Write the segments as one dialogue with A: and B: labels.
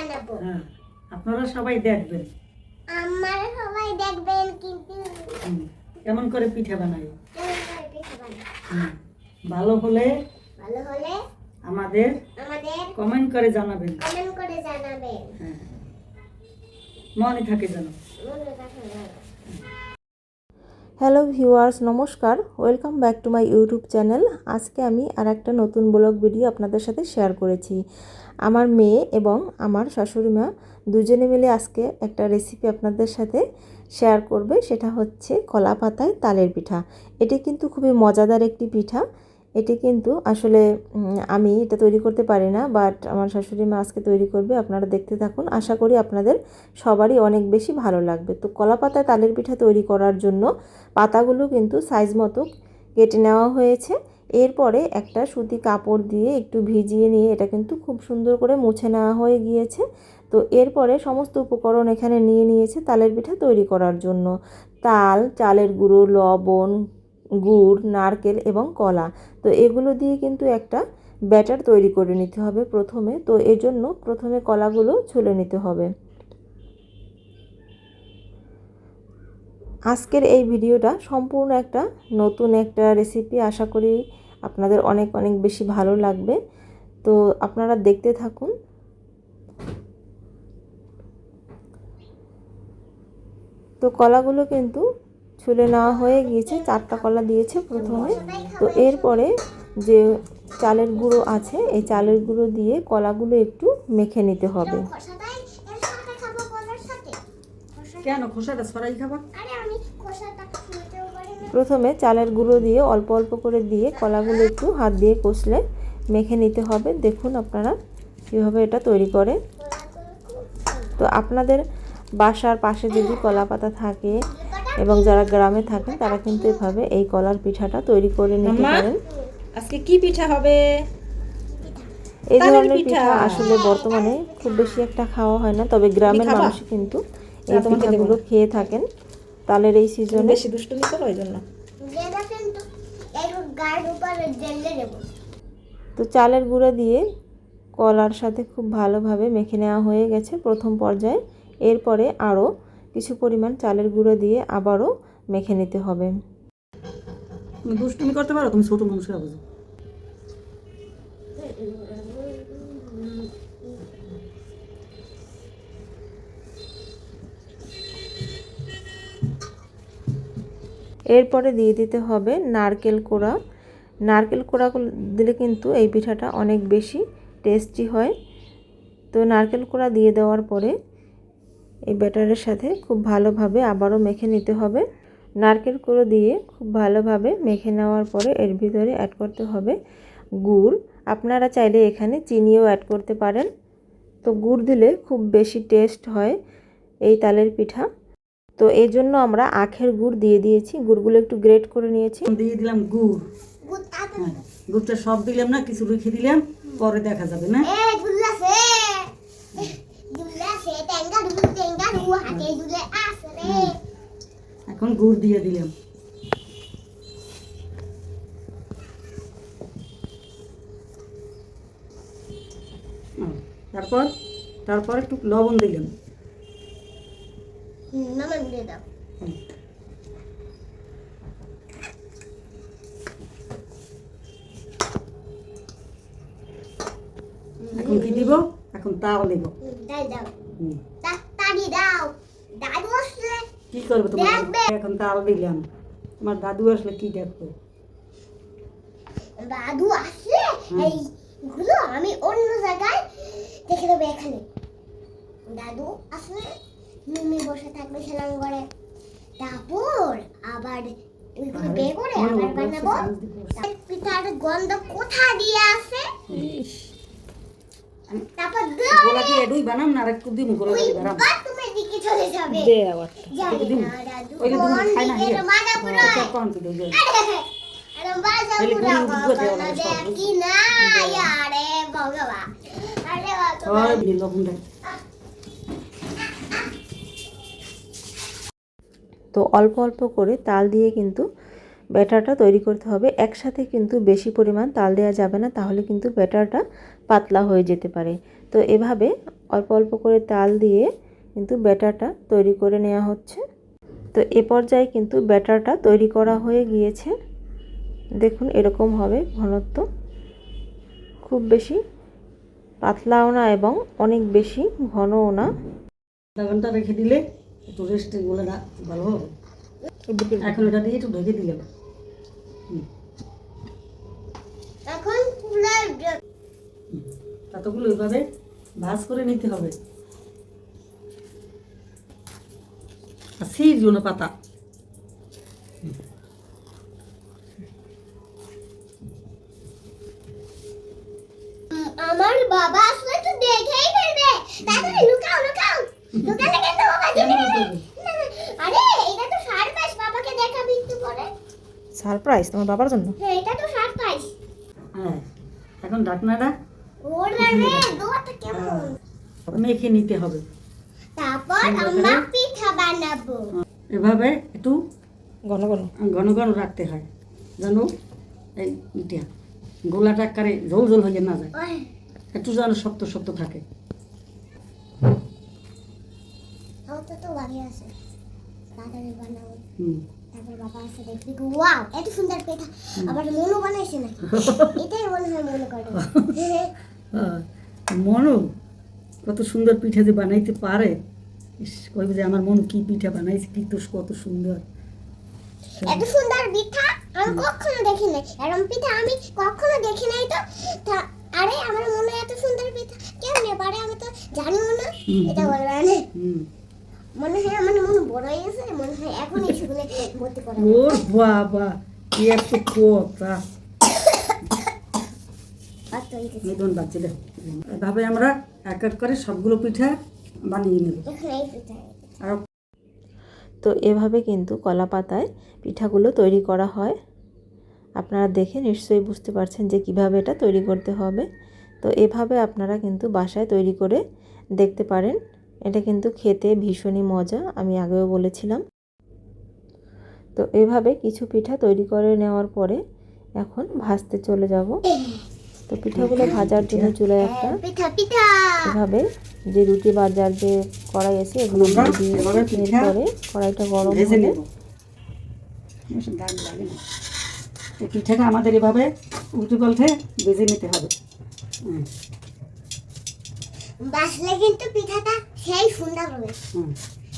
A: বানাবো।
B: হ্যাঁ আপনারা সবাই দেখবেন।
A: আমার সবাই দেখবেন কিন্তু
B: কেমন করে পিঠা বানাই? ভালো হলে
A: ভালো হলে
B: আমাদের
A: আমাদের
B: কমেন্ট করে জানাবেন।
A: কমেন্ট করে জানাবেন।
B: হ্যাঁ মনে থাকে যেন।
A: মনে।
C: হ্যালো ভিউয়ার্স, নমস্কার। Welcome back to my YouTube channel. আজকে আমি আর একটা নতুন ব্লগ ভিডিও আপনাদের সাথে শেয়ার করেছি। আমার মেয়ে এবং আমার শাশুড়ি মা দুজনে মিলে আজকে একটা রেসিপি আপনাদের সাথে শেয়ার করবে। সেটা হচ্ছে কলা পাতায় তালের পিঠা। এটি কিন্তু খুবই মজাদার একটি পিঠা। এটি কিন্তু আসলে আমি এটা তৈরি করতে পারি না বাট আমার শাশুড়ি মা আজকে তৈরি করবে, আপনারা দেখতে থাকুন। আশা করি আপনাদের সবারই অনেক বেশি ভালো লাগবে। তো কলা পাতায় তালের পিঠা তৈরি করার জন্য পাতাগুলো কিন্তু সাইজ মতো কেটে নেওয়া হয়েছে। এরপরে একটা সুতি কাপড় দিয়ে একটু ভিজিয়ে নিয়ে এটা কিন্তু খুব সুন্দর করে মুছে নেওয়া হয়ে গিয়েছে। তো এরপরে সমস্ত উপকরণ এখানে নিয়ে নিয়েছে তালের পিঠা তৈরি করার জন্য। তাল, চালের গুঁড়ো, লবণ গুড়, নারকেল এবং কলা। তো এগুলো দিয়ে কিন্তু একটা ব্যাটার তৈরি করে নিতে হবে প্রথমে। তো এর জন্য প্রথমে কলাগুলো ছুলে নিতে হবে। আজকের এই ভিডিওটা সম্পূর্ণ একটা নতুন একটা রেসিপি আশা করি আপনাদের অনেক অনেক বেশি ভালো লাগবে। তো আপনারা দেখতে থাকুন। তো কলাগুলো কিন্তু ছুলে নেওয়া হয়ে গিয়েছে চারটা কলা দিয়েছে প্রথমে। তো এরপরে যে চালের গুঁড়ো আছে এই চালের গুঁড়ো দিয়ে কলাগুলো একটু মেখে নিতে হবে।
B: কেন? খোসাটা সরাই খাবা।
C: প্রথমে চালের গুঁড়ো দিয়ে অল্প অল্প করে দিয়ে কলাগুলো একটু হাত দিয়ে কষলে মেখে নিতে হবে। দেখুন আপনারা কীভাবে এটা তৈরি করে। তো আপনাদের বাসার পাশে যদি কলা পাতা থাকে এবং যারা গ্রামে থাকেন তারা কিন্তু এভাবে এই কলার পিঠাটা তৈরি করে নিতে পারেন।
D: আজকে কি পিঠা হবে?
C: এই ধরনের
D: পিঠা।
C: আসলে বর্তমানে খুব বেশি একটা খাওয়া হয় না তবে গ্রামের মানুষ কিন্তু এই
D: না, তোমাকে দেবো
C: পিঠাগুলো খেয়ে থাকেন। তালের এই সিজনে
D: বেশি দুষ্টুমি করো ওই জন্য।
C: তো চালের গুঁড়ো দিয়ে কলার সাথে খুব ভালোভাবে মেখে নেওয়া হয়ে গেছে প্রথম পর্যায়ে। এরপরে আরও পরিমাণ চালের গুঁড়ো দিয়ে আবারও মেখে নিতে হবে।
B: তুমি দুষ্টুমি করতে পারো? তুমি ছোট বুঝো?
C: এরপরে দিয়ে দিতে হবে নারকেল কোড়া। নারকেল কোড়া দিলে কিন্তু এই পিঠাটা অনেক বেশি টেস্টি হয়। তো নারকেল কোড়া দিয়ে দেওয়ার পরে এই ব্যাটারের সাথে খুব ভালোভাবে আবারও মেখে নিতে হবে। নারকেল কুড়ো দিয়ে খুব ভালোভাবে মেখে নেওয়ার পরে এর ভিতরে অ্যাড করতে হবে গুড়। আপনারা চাইলে এখানে চিনিও অ্যাড করতে পারেন। তো গুড় দিলে খুব বেশি টেস্ট হয় এই তালের পিঠা। তো এই জন্য আমরা আখের গুড় দিয়ে দিয়েছি। গুড়গুলো একটু গ্রেট করে নিয়েছি।
B: দিয়ে দিলাম গুড়। হ্যাঁ গুড়টা সব দিলাম না কিছু রেখে দিলাম পরে দেখা যাবে না? এখন গুড় দিয়ে দিলাম। তারপর তারপর একটু লবণ দিলাম।
A: মামা দিয়ে দাও।
B: এখন কি দিব? এখন তাও দিব
A: দাও।
B: হুম।
A: তা- দাও। দাদু আসলে
B: কি করবে তোমার। এখন তাল দিলাম। তোমার দাদু আসলে কি দেখবে?
A: দাদু আসলে এই গুলো আমি অন্য জায়গায় দেখে দেবো এখানে। দাদু আসলে মিমি বসে থাকবে সেলাম করে। তারপর আবার ওইগুলো বের করে আবার বানাবো। পিঠার গন্ধ কোথা দিয়ে আসে?
B: গোলা কি এডুই বানাম না গোলা বানাম।
A: দিকে চলে যাবে।
D: দে আবার
B: ওই খাই না কোন
A: আরে পুরো বাবা না আরে আরে
C: তো অল্প অল্প করে তাল দিয়ে কিন্তু ব্যাটারটা তৈরি করতে হবে। একসাথে কিন্তু বেশি পরিমাণ তাল দেওয়া যাবে না তাহলে কিন্তু ব্যাটারটা পাতলা হয়ে যেতে পারে। তো এভাবে অল্প অল্প করে তাল দিয়ে কিন্তু ব্যাটারটা তৈরি করে নেওয়া হচ্ছে। তো এ পর্যায়ে কিন্তু ব্যাটারটা তৈরি করা হয়ে গিয়েছে। দেখুন এরকম হবে ঘনত্ব। খুব বেশি পাতলাও না এবং অনেক বেশি ঘনও না।
B: আধা ঘণ্টা রেখে দিলে একটু রেস্টে ভালো হবে। এখন এটা দিয়ে একটু ঢেকে দিলাম
A: এখন পুলার
B: কতগুলো এভাবে ভাজ করে নিতে হবে। সির জন্য পাতা।
A: আমার বাবা আসলে তো দেখেই ফেলবে। তাড়াতাড়ি লুকাও লুকাও। লুকালে কিন্তু বাবা দেখে আরে এটা তো সারপ্রাইজ বাবাকে দেখাবি একটু পরে।
D: সারপ্রাইজ তোমার বাবার জন্য?
A: হ্যাঁ এটা তো সারপ্রাইজ
B: হ্যাঁ এখন ঢাকনাটা
A: ওরে রে দোয়াটা কেমন
B: মেখে নিতে হবে।
A: তারপর আমরা পিঠা বানাবো।
B: এভাবে একটু
D: ঘন ঘন।
B: ঘন ঘন রাখতে হয় যেন এই ইটা গোলাটা আকারে ঝোল ঝোল হয়ে না যায়। একটু যেন শক্ত শক্ত থাকে।
A: আমার তো তো বাকি আছে। তাড়াতাড়ি বানাবো
B: হুম।
A: তারপর বাবা আসে দেখবি ওয়াও এত সুন্দর পিঠা। আবার মনু বানাইছে না। এটাই মনে হয় মনে করে।
B: মনু কত সুন্দর পিঠা যে বানাইতে পারে। কইবে যে আমার মনু কি পিঠা বানাইছে কি তো কত সুন্দর।
A: এত সুন্দর পিঠা আমি কখনো দেখি নাই। এরকম পিঠা আমি কখনো দেখি নাই তো। আরে আমার মনে এত সুন্দর পিঠা। কেমনে পারে আমি তো জানিও না। এটা। বলবে না মনে হয় আমার মনে বড় হয়ে গেছে মনে হয় এখন স্কুলে ভর্তি করা
B: ওর বাবা কি এত কথা। নতুন বাচ্চা এভাবে আমরা এক এক করে সবগুলো পিঠা বানিয়ে নেব।
A: এখন এই পিঠা।
B: আর।
C: তো এভাবে কিন্তু কলা পাতায় পিঠাগুলো তৈরি করা হয়। আপনারা দেখে নিশ্চয়ই বুঝতে পারছেন যে কীভাবে এটা তৈরি করতে হবে। তো এভাবে আপনারা কিন্তু বাসায় তৈরি করে দেখতে পারেন। এটা কিন্তু খেতে ভীষণই মজা আমি আগেও বলেছিলাম। তো এভাবে কিছু পিঠা তৈরি করে নেওয়ার পরে এখন ভাজতে চলে যাব। তো পিঠাগুলো ভাজার জন্য চুলায় একটা
A: পিঠা পিঠা।
C: এভাবে যে রুটি বাজার যে কড়াই আছে এগুলো
B: আমরা
C: দিয়ে এরপরে কড়াইটা গরম হলে
B: নেব। বেশি দাগ লাগে না। এই পিঠাটা আমাদের এভাবে উল্টে পাল্টে ভেজে নিতে হবে। হুম,
A: বাসলে কিন্তু পিঠাটা সেই সুন্দর হবে।
B: হুম,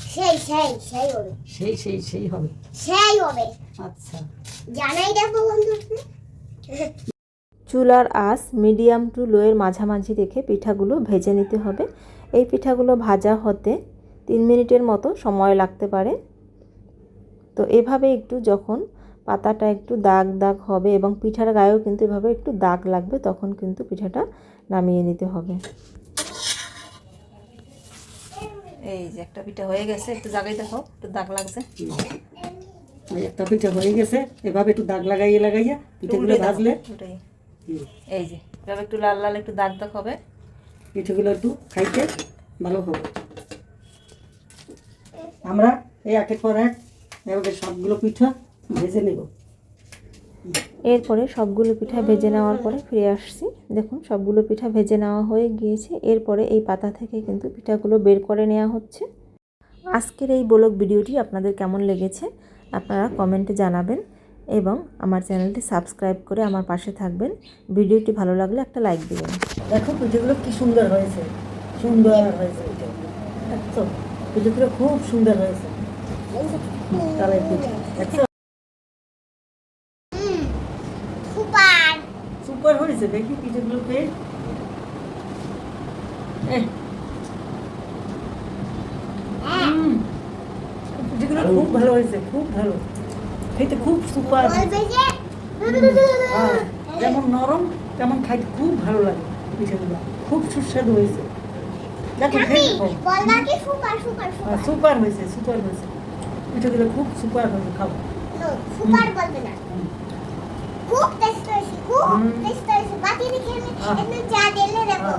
A: সেই সেই সেই হবে।
B: সেই সেই সেই হবে।
A: সেই হবে।
B: আচ্ছা।
A: জানাই দেবো বন্ধুকে
C: চুলার আঁচ মিডিয়াম টু লোয়ের মাঝামাঝি রেখে পিঠাগুলো ভেজে নিতে হবে। এই পিঠাগুলো ভাজা হতে তিন মিনিটের মতো সময় লাগতে পারে। তো এভাবে একটু যখন পাতাটা একটু দাগ দাগ হবে এবং পিঠার গায়েও কিন্তু এভাবে একটু দাগ লাগবে তখন কিন্তু পিঠাটা নামিয়ে নিতে হবে।
D: এই যে একটা পিঠা হয়ে গেছে একটু জাগাই দেখো একটু দাগ লাগছে।
B: একটা পিঠা হয়ে গেছে এভাবে একটু দাগ লাগাইয়ে লাগাইয়া পিঠাগুলো ভাজলে।
D: উল্টাই। এই যে এভাবে একটু লাল লাল একটু দাগ দাগ হবে।
B: পিঠাগুলো একটু খাইতে ভালো হবে। আমরা এই একের পর এক এভাবে সবগুলো পিঠা ভেজে নেব।
C: এরপরে সবগুলো পিঠা ভেজে নেওয়ার পরে ফিরে আসছি। দেখুন সবগুলো পিঠা ভেজে নেওয়া হয়ে গিয়েছে। এরপরে এই পাতা থেকে কিন্তু পিঠাগুলো বের করে নেওয়া হচ্ছে। আজকের এই ব্লগ ভিডিওটি আপনাদের কেমন লেগেছে আপনারা কমেন্টে জানাবেন। এবং আমার চ্যানেলটি সাবস্ক্রাইব করে আমার পাশে থাকবেন। ভিডিওটি ভালো লাগলে একটা লাইক দেবেন।
B: দেখো পিঠেগুলো কি সুন্দর হয়েছে। সুন্দর হয়েছে। দেখছ? পিঠেগুলো খুব সুন্দর হয়েছে। দেখছ?
A: সুপার।
B: সুপার হয়েছে। দেখি পিঠেগুলো পেয়ে এহ, পিঠেগুলো খুব ভালো হয়েছে। খুব ভালো। খেতে খুব সুপার। যেমন নরম তেমন খাইতে খুব ভালো লাগে পিঠেগুলো খুব সুস্বাদু হয়েছে। দেখো
A: সুপার
B: হয়েছে সুপার হয়েছে। পিঠেগুলো খুব সুপার হয়েছে খাব
A: সুপার বলবে না। খুব টেস্ট হয়েছে খুব টেস্ট হয়েছে। বাকি রেখে আমি একটু চা দিলে দেবো।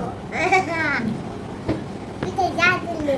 A: পিঠে চা দিলে